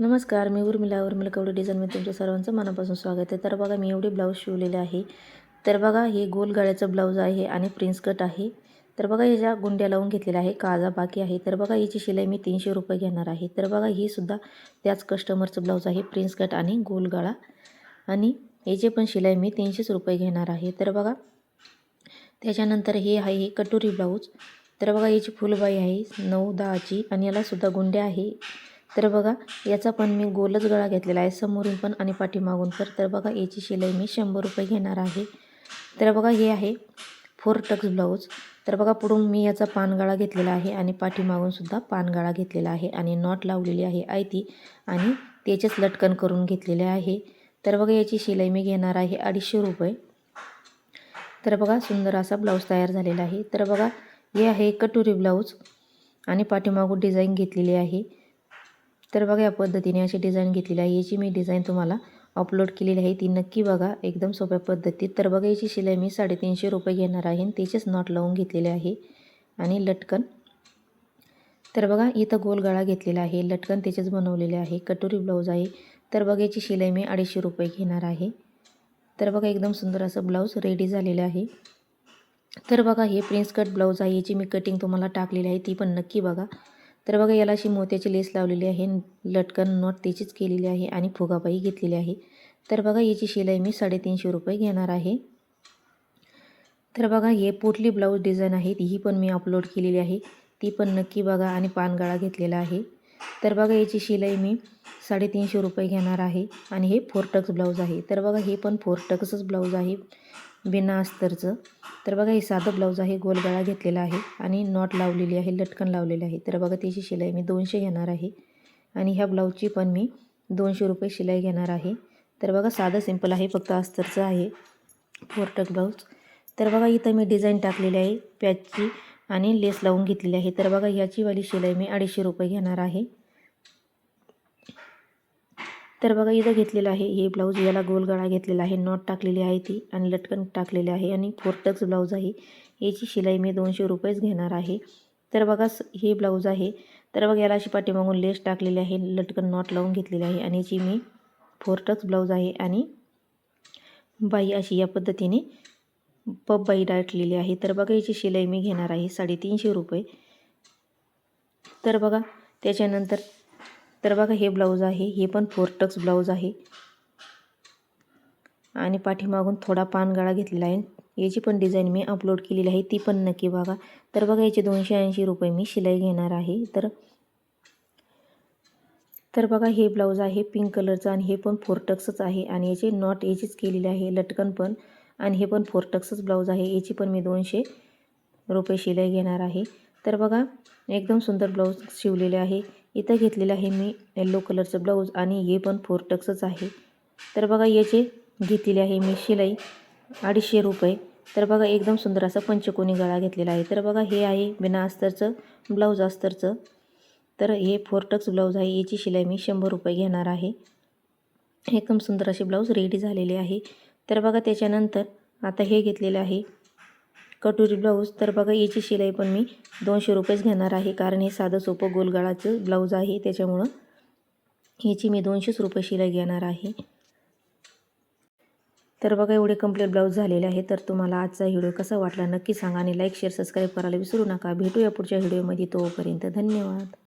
नमस्कार मी उर्मिला उर्मिला कवडे डिझाईनमध्ये तुमच्या सर्वांचं मनापासून स्वागत आहे. तर बघा मी एवढे ब्लाऊज शिवलेले आहे. तर बघा हे गोल गळ्याचं ब्लाऊज आहे आणि प्रिन्स कट आहे. तर बघा ह्याच्या गुंड्या लावून घेतलेल्या आहे काजा बाकी आहे. तर बघा याची शिलाई मी तीनशे रुपये घेणार आहे. तर बघा ही सुद्धा त्याच कस्टमरचं ब्लाऊज आहे प्रिन्स कट आणि गोल गळा. आणि याची पण शिलाई मी तीनशेच रुपये घेणार आहे. तर बघा त्याच्यानंतर हे आहे हे कटोरी ब्लाऊज तर बघा याची फुलबाई आहे नऊ दहाची. आणि यालासुद्धा गुंड्या आहे. तर बघा याचा पण मी गोलच गळा घेतलेला आहे. समोरून पण आणि पाठीमागून पण. तर बघा याची शिलाई मी शंभर रुपये घेणार आहे. तर बघा हे आहे फोर टक्स ब्लाऊज. तर बघा पुढून मी याचा पानगळा घेतलेला आहे आणि पाठीमागूनसुद्धा पानगळा घेतलेला आहे आणि नॉट लावलेली आहे आयती आणि त्याचेच लटकन करून घेतलेले आहे. तर बघा याची शिलाई मी घेणार आहे अडीचशे रुपये. तर बघा सुंदर असा ब्लाऊज तयार झालेला आहे. तर बघा हे आहे कटोरी ब्लाऊज आणि पाठीमागून डिझाईन घेतलेली आहे. तर बघा या पद्धतीने अशी डिझाईन घेतलेली आहे. याची मी डिझाईन तुम्हाला अपलोड केलेली आहे. ती नक्की बघा एकदम सोप्या पद्धतीत. तर बघा याची शिलाई मी साडेतीनशे रुपये घेणार आहे आणि त्याचेच नॉट लावून घेतलेले आहे. आणि लटकन. तर बघा इथं गोल गळा घेतलेला आहे. लटकन त्याचेच बनवलेले आहे. कटोरी ब्लाऊज आहे. तर बघा याची शिलाई मी अडीचशे रुपये घेणार आहे. तर बघा एकदम सुंदर असं ब्लाऊज रेडी झालेलं आहे. तर बघा हे प्रिन्स कट ब्लाऊज आहे. याची मी कटिंग तुम्हाला टाकलेली आहे. ती पण नक्की बघा. तर बघा याला अशी मोत्याची लेस लावलेली आहे लटकन नॉट त्याचीच केलेली आहे आणि फुगाबाई घेतलेली आहे. तर बघा याची शिलाई मी साडेतीनशे रुपये घेणार आहे. तर बघा हे पोटली ब्लाऊज डिझाईन आहे ही पण मी अपलोड केलेली आहे. ती पण नक्की बघा आणि पानगाळा घेतलेला आहे. तर बघा याची शिलाई मी साडेतीनशे रुपये घेणार आहे आणि हे फोर टक्स ब्लाऊज आहे. तर बघा हे पण फोर टक्सच ब्लाऊज आहे. बिना अस्तरचं. तर बघा हे साधं ब्लाऊज आहे गोलगळा घेतलेला आहे आणि नॉट लावलेली आहे लटकन लावलेली आहे. तर बघा त्याची शिलाई मी दोनशे घेणार आहे. आणि ह्या ब्लाऊजची पण मी दोनशे रुपये शिलाई घेणार आहे. तर बघा साधं सिंपल आहे फक्त अस्तरचं आहे. फोरटक ब्लाऊज तर बघा इथं मी डिझाईन टाकलेली आहे पॅचची आणि लेस लावून घेतलेली आहे. तर बघा ह्याचीवाली शिलाई मी अडीचशे रुपये घेणार आहे. तर बघा इथं घेतलेलं आहे. हे ब्लाऊज याला गोलगळा घेतलेला आहे. नॉट टाकलेली आहे ती आणि लटकन टाकलेले आहे आणि फोरटक्स ब्लाऊज आहे. याची शिलाई मी दोनशे रुपयेच घेणार आहे. तर बघा हे ब्लाऊज आहे. तर बघा याला अशी पाठीमागून लेस टाकलेली आहे. लटकन नॉट लावून घेतलेली आहे आणि याची मी फोरटक्स ब्लाऊज आहे आणि बाई अशी या पद्धतीने पप बाई डाटलेली आहे. तर बघा याची शिलाई मी घेणार आहे साडेतीनशे रुपये. तर बघा त्याच्यानंतर तर बघा हे ब्लाऊज आहे हे पण फोर टक्स ब्लाऊज आहे. आणि पाठीमागून थोडा पानगळा घेतलेला आहे. याची पण डिझाईन मी अपलोड केलेली आहे ती पण नक्की बघा. तर बघा याचे दोनशे ऐंशी रुपये मी शिलाई घेणार आहे. तर तर बघा हे ब्लाऊज आहे पिंक कलरचं आणि हे पण फोरटक्सच आहे. आणि याचे नॉट याचीच केलेले आहे लटकन पण. आणि हे पण फोरटक्सच ब्लाऊज आहे. याची पण मी दोनशे रुपये शिलाई घेणार आहे. तर बघा एकदम सुंदर ब्लाऊज शिवलेले आहे. इथं घेतलेलं आहे मी येल्लो कलरचं ब्लाऊज आणि हे पण फोर टक्सच आहे. तर बघा याचे घेतलेले आहे मी शिलाई अडीचशे रुपये. तर बघा एकदम सुंदर असा पंचकोनी गळा घेतलेला आहे. तर बघा हे आहे बिना अस्तरचं ब्लाऊज अस्तरचं. तर हे फोर टक्स ब्लाऊज आहे. याची शिलाई मी शंभर रुपये घेणार आहे. एकदम सुंदर असे ब्लाऊज रेडी झालेले आहे. तर बघा त्याच्यानंतर आता हे घेतलेलं आहे कटोरी ब्लाऊज. तर बघा याची शिलाई पण मी दोनशे रुपयेच घेणार आहे. कारण हे साधं सोपं गोलगळाचं ब्लाऊज आहे. त्याच्यामुळं ह्याची मी दोनशेच रुपये शिलाई घेणार आहे. तर बघा एवढे कंप्लीट ब्लाऊज झालेले आहे तर तुम्हाला आजचा व्हिडिओ कसा वाटला नक्की सांगा आणि लाईक शेअर सबस्क्राईब करायला विसरू नका. भेटूया पुढच्या व्हिडिओमध्ये. तोपर्यंत धन्यवाद.